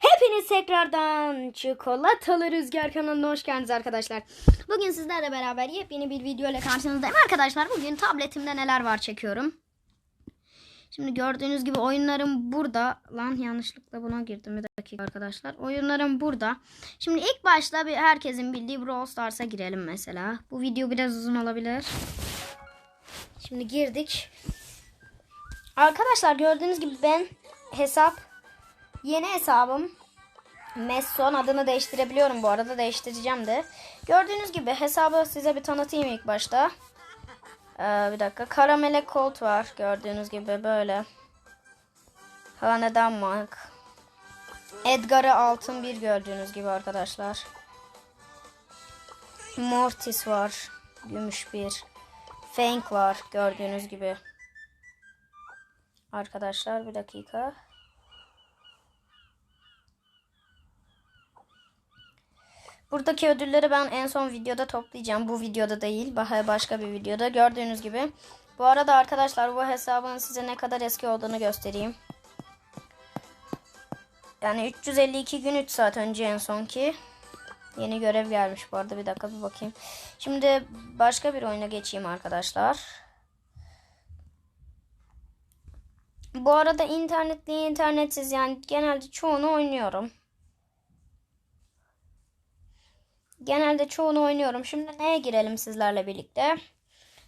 Hepiniz tekrardan Çikolatalı Rüzgar kanalına hoş geldiniz arkadaşlar. Bugün sizlerle beraber yepyeni bir video ile karşınızdayım. Arkadaşlar bugün tabletimde neler var çekiyorum. Şimdi gördüğünüz gibi oyunlarım burada. Lan yanlışlıkla buna girdim bir dakika arkadaşlar. Oyunlarım burada. Şimdi ilk başta bir herkesin bildiği Brawl Stars'a girelim mesela. Bu video biraz uzun olabilir. Şimdi girdik. Arkadaşlar gördüğünüz gibi ben hesap Yeni hesabım Messon adını değiştirebiliyorum bu arada değiştireceğim de. Gördüğünüz gibi hesabı size bir tanıtayım ilk başta. Ee, bir dakika. Karamelek Colt var gördüğünüz gibi böyle. Hanedan Mark. Edgar'ı altın bir gördüğünüz gibi arkadaşlar. Mortis var. Gümüş bir. Fank var gördüğünüz gibi. Arkadaşlar bir dakika. Buradaki ödülleri ben en son videoda toplayacağım. Bu videoda değil, başka bir videoda. Gördüğünüz gibi. Bu arada arkadaşlar bu hesabın size ne kadar eski olduğunu göstereyim. Yani 352 gün 3 saat önce en sonki. Yeni görev gelmiş bu arada. Bir dakika bir bakayım. Şimdi başka bir oyuna geçeyim arkadaşlar. Bu arada internetli internetsiz yani genelde çoğunu oynuyorum. Genelde çoğunu oynuyorum. Şimdi neye girelim sizlerle birlikte?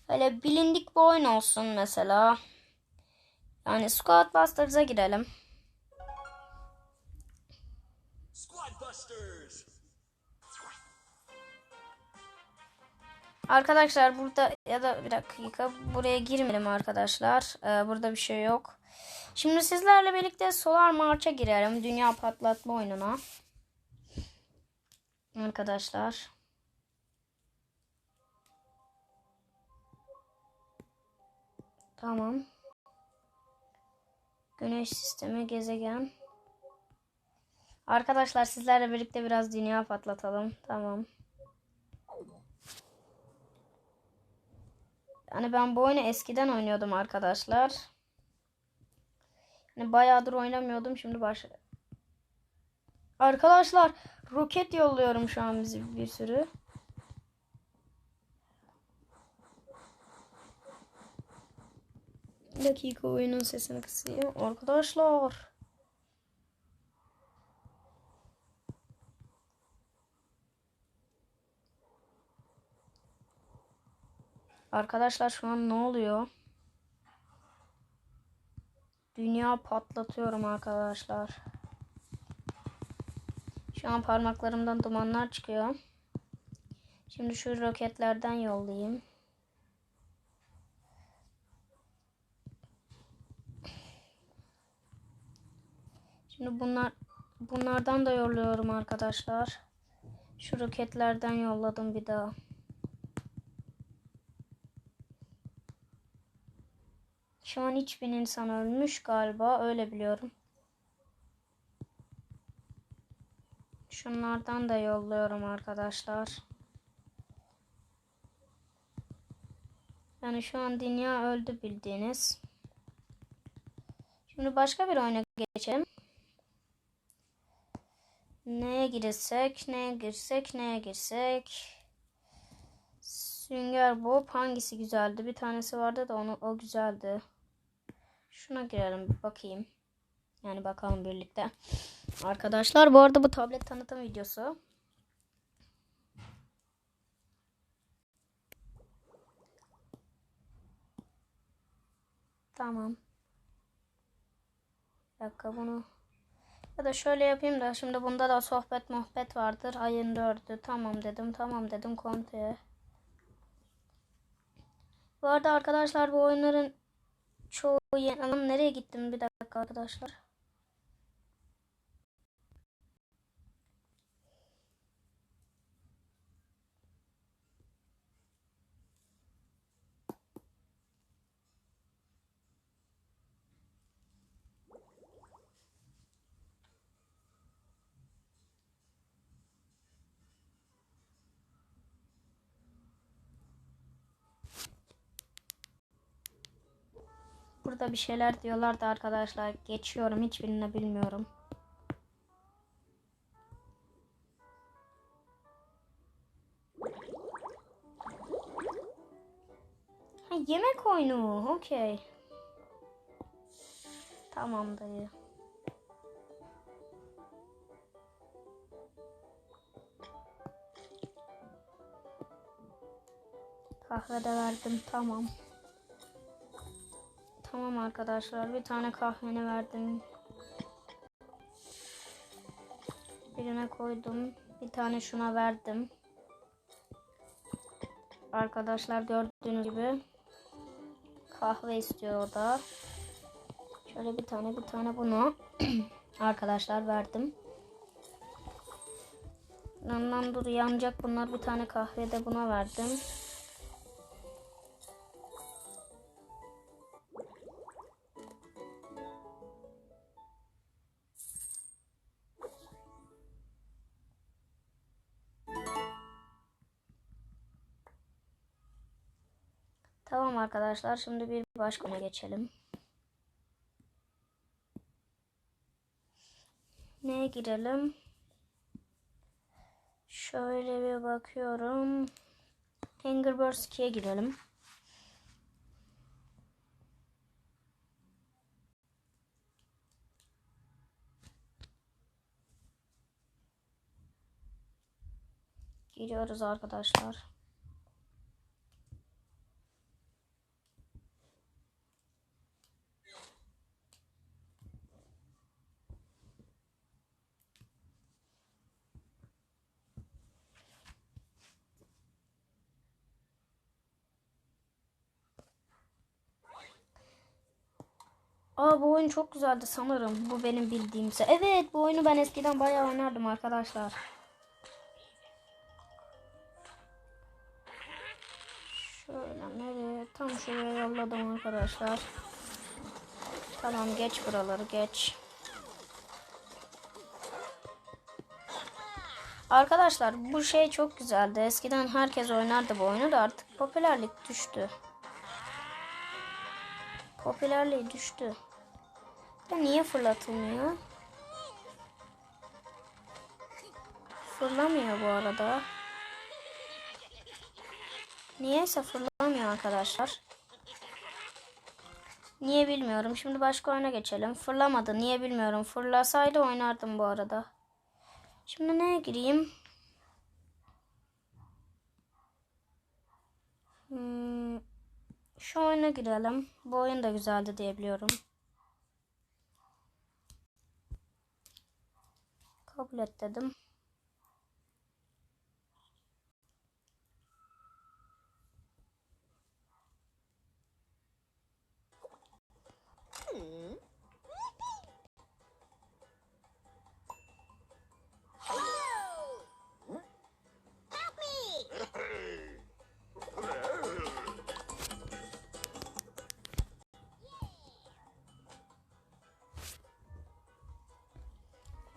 Öyle bilindik bir oyun olsun mesela. Yani Squad Busters'a girelim. Squad Busters! Arkadaşlar burada ya da bir dakika buraya girmeyelim arkadaşlar. Ee, burada bir şey yok. Şimdi sizlerle birlikte Solar March'a girelim. Dünya patlatma oyununa. Arkadaşlar. Tamam. Güneş sistemi, gezegen. Arkadaşlar sizlerle birlikte biraz dünya patlatalım. Tamam. Yani ben bu oyunu eskiden oynuyordum arkadaşlar. Hani bayağıdır oynamıyordum. Şimdi baş. Arkadaşlar roket yolluyorum şu an bizi bir sürü. Bir dakika oyunun sesini kısayım. Arkadaşlar. Arkadaşlar şu an ne oluyor? Dünya patlatıyorum arkadaşlar. Şu an parmaklarımdan dumanlar çıkıyor. Şimdi şu roketlerden yollayayım. Şimdi bunlar bunlardan da yolluyorum arkadaşlar. Şu roketlerden yolladım bir daha. Şu an hiçbir insan ölmüş galiba. Öyle biliyorum. Şunlardan da yolluyorum arkadaşlar. Yani şu an dünya öldü bildiğiniz. Şimdi başka bir oyuna geçelim. Neye girsek, neye girsek, neye girsek. Sünger Bob hangisi güzeldi? Bir tanesi vardı da onu o güzeldi. Şuna girelim bir bakayım. Yani bakalım birlikte. Arkadaşlar bu arada bu tablet tanıtım videosu. Tamam. Bir dakika bunu ya da şöyle yapayım da şimdi bunda da sohbet muhabbet vardır. Ayın dördü. Tamam dedim. Tamam dedim konteye. Bu arada arkadaşlar bu oyunların çoğu yeni. Nereye gittim bir dakika arkadaşlar. Burada bir şeyler diyorlar da arkadaşlar geçiyorum hiçbirini bilmiyorum. Ha yemek oyunu. Okey. Tamam dayı. Kahve de verdim. Tamam. Tamam arkadaşlar. Bir tane kahveni verdim. Birine koydum. Bir tane şuna verdim. Arkadaşlar gördüğünüz gibi kahve istiyor o da. Şöyle bir tane bir tane bunu arkadaşlar verdim. Yandan dur yanacak bunlar bir tane kahve de buna verdim. Tamam arkadaşlar şimdi bir başka oyuna geçelim. Neye girelim? Şöyle bir bakıyorum. Angry Birds 2'ye girelim. Giriyoruz arkadaşlar. Aa bu oyun çok güzeldi sanırım. Bu benim bildiğimse. Evet bu oyunu ben eskiden bayağı oynardım arkadaşlar. Şöyle nereye? Tam şuraya yolladım arkadaşlar. Tamam geç buraları geç. Arkadaşlar bu şey çok güzeldi. Eskiden herkes oynardı bu oyunu da artık popülerlik düştü. Popülerliği düştü. Ya niye fırlatılmıyor? Fırlamıyor bu arada. Niyeyse fırlamıyor arkadaşlar. Niye bilmiyorum. Şimdi başka oyuna geçelim. Fırlamadı. Niye bilmiyorum. Fırlasaydı oynardım bu arada. Şimdi neye gireyim? Hmm, şu oyuna girelim. Bu oyun da güzeldi diye Kabul et dedim.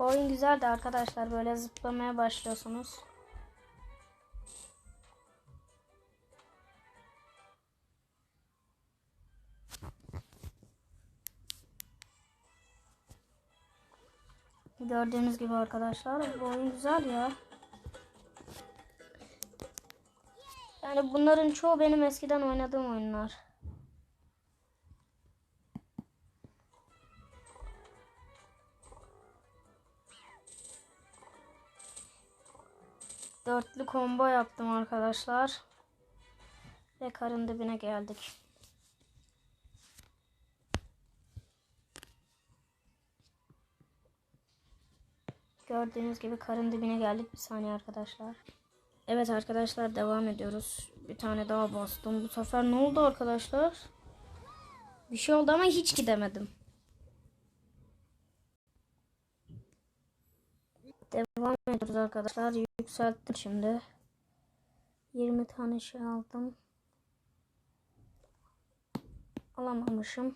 Bu oyun güzeldi arkadaşlar. Böyle zıplamaya başlıyorsunuz. Gördüğünüz gibi arkadaşlar bu oyun güzel ya. Yani bunların çoğu benim eskiden oynadığım oyunlar. Dörtlü combo yaptım arkadaşlar. Ve karın dibine geldik. Gördüğünüz gibi karın dibine geldik. Bir saniye arkadaşlar. Evet arkadaşlar devam ediyoruz. Bir tane daha bastım. Bu sefer ne oldu arkadaşlar? Bir şey oldu ama hiç gidemedim. Devam ediyoruz arkadaşlar. Yükselttim şimdi. 20 tane şey aldım. Alamamışım.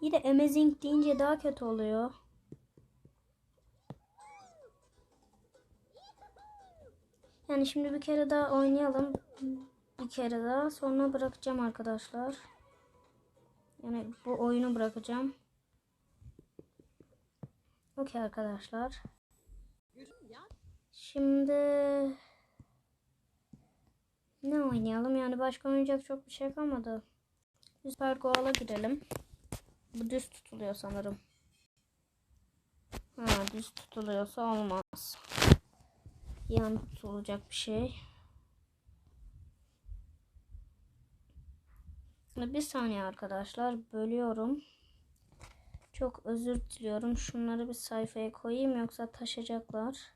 Yine amazing deyince daha kötü oluyor. Yani şimdi bir kere daha oynayalım. Bir kere daha sonra bırakacağım arkadaşlar. Yani bu oyunu bırakacağım. Okey arkadaşlar. Şimdi ne oynayalım? Yani başka oynayacak çok bir şey kalmadı. Süper Goal'a girelim. Bu düz tutuluyor sanırım. Ha, düz tutuluyorsa olmaz. Yan tutulacak bir şey. Bir saniye arkadaşlar. Bölüyorum. Çok özür diliyorum. Şunları bir sayfaya koyayım yoksa taşacaklar.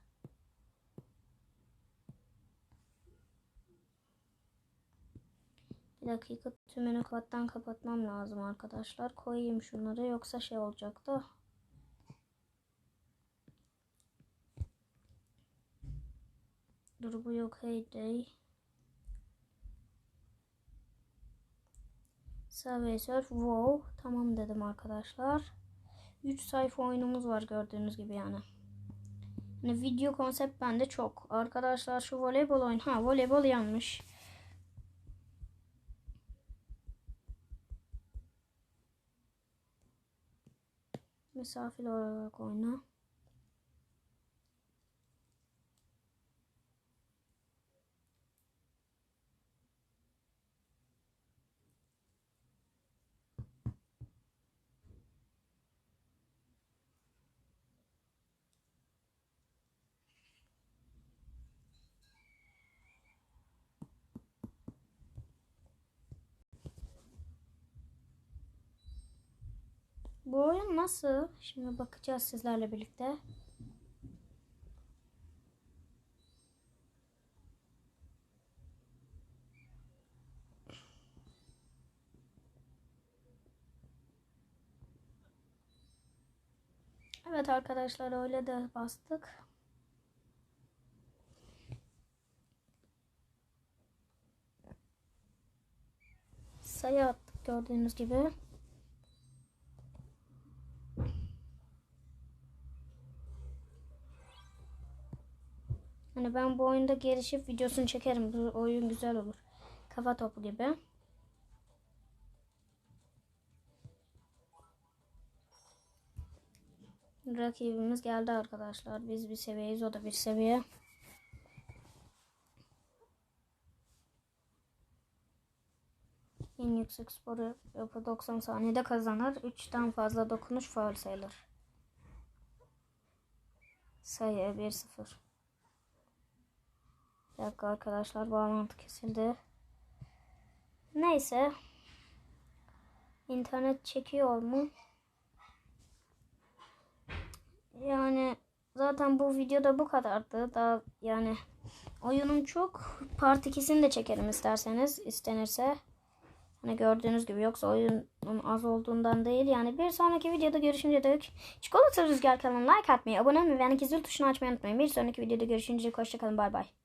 Bir dakika tümünü kapattan kapatmam lazım arkadaşlar. Koyayım şunları yoksa şey olacak da. Dur bu yok heyday. Subway Surf wow tamam dedim arkadaşlar. 3 sayfa oyunumuz var gördüğünüz gibi yani. Hani video konsept bende çok. Arkadaşlar şu voleybol oyun. Ha voleybol yanmış. Misafir olarak oyna. Bu oyun nasıl? Şimdi bakacağız sizlerle birlikte. Evet arkadaşlar öyle de bastık. Sayı attık gördüğünüz gibi. Ben bu oyunda gelişip videosunu çekerim. Bu oyun güzel olur. Kafa topu gibi. Rakibimiz geldi arkadaşlar. Biz bir seviyeyiz. O da bir seviye. En yüksek sporu yapı 90 saniyede kazanır. 3'ten fazla dokunuş faul sayılır. Sayı 1-0. Bir arkadaşlar bağlantı kesildi. Neyse. İnternet çekiyor mu? Yani zaten bu videoda bu kadardı. Daha yani oyunun çok part 2'sini de çekerim isterseniz istenirse. Hani gördüğünüz gibi yoksa oyunun az olduğundan değil. Yani bir sonraki videoda görüşünce dök. Çikolata Rüzgar kanalına like atmayı, abone olmayı ve yani zil tuşunu açmayı unutmayın. Bir sonraki videoda görüşünce hoşçakalın. Bay bay.